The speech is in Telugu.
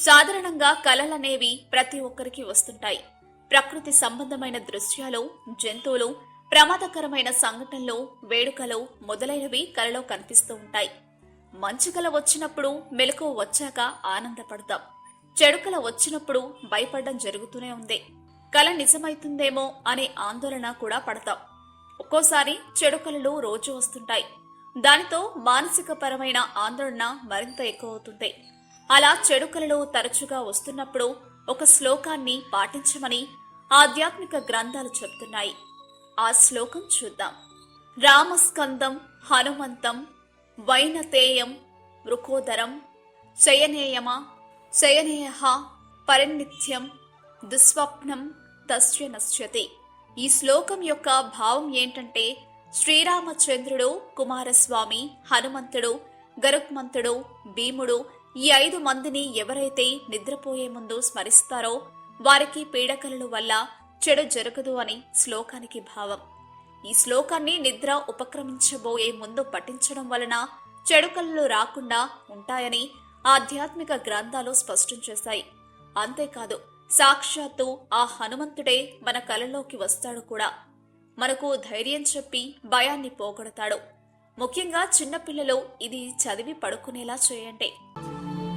సాధారణంగా కళలనేవి ప్రతి ఒక్కరికి వస్తుంటాయి. ప్రకృతి సంబంధమైన దృశ్యాలు జంతువులు ప్రమాదకరమైన సంఘటనలు వేడుకలు మొదలైనవి కలలో కనిపిస్తూ ఉంటాయి. మంచి కల వచ్చినప్పుడు మెలకు వచ్చాక ఆనందపడతాం. చెడు కల వచ్చినప్పుడు భయపడడం జరుగుతూనే ఉంది. కల నిజమైతుందేమో అనే ఆందోళన కూడా పడతాం. ఒక్కోసారి చెడుకలలో రోజు వస్తుంటాయి. దానితో మానసిక పరమైన ఆందోళన మరింత ఎక్కువ అవుతుంది. అలా చెడుకలలో తరచుగా వస్తున్నప్పుడు ఒక శ్లోకాన్ని పాటించమని ఆధ్యాత్మిక గ్రంథాలు చెప్తున్నాయి. ఆ శ్లోకం చూద్దాం. రామస్కందం హనుమంతం వైనతేయం వృకోదరం శయనేయమ శయనేయ పరినిత్యం దుస్వప్నం తస్య నశ్యతే. ఈ శ్లోకం యొక్క భావం ఏంటంటే శ్రీరామచంద్రుడు కుమారస్వామి హనుమంతుడు గరుత్మంతుడు భీముడు ఈ ఐదు మందిని ఎవరైతే నిద్రపోయే ముందు స్మరిస్తారో వారికి పీడకలల వల్ల చెడు జరగదు అని శ్లోకానికి భావం. ఈ శ్లోకాన్ని నిద్ర ఉపక్రమించబోయే ముందు పఠించడం వలన చెడు కలలు రాకుండా ఉంటాయని ఆధ్యాత్మిక గ్రంథాలు స్పష్టం చేశాయి. అంతేకాదు సాక్షాత్తు ఆ హనుమంతుడే మన కలలోకి వస్తాడు కూడా. మనకు ధైర్యం చెప్పి భయాన్ని పోగొడతాడు. ముఖ్యంగా చిన్నపిల్లలు ఇది చదివి పడుకునేలా చేయండి.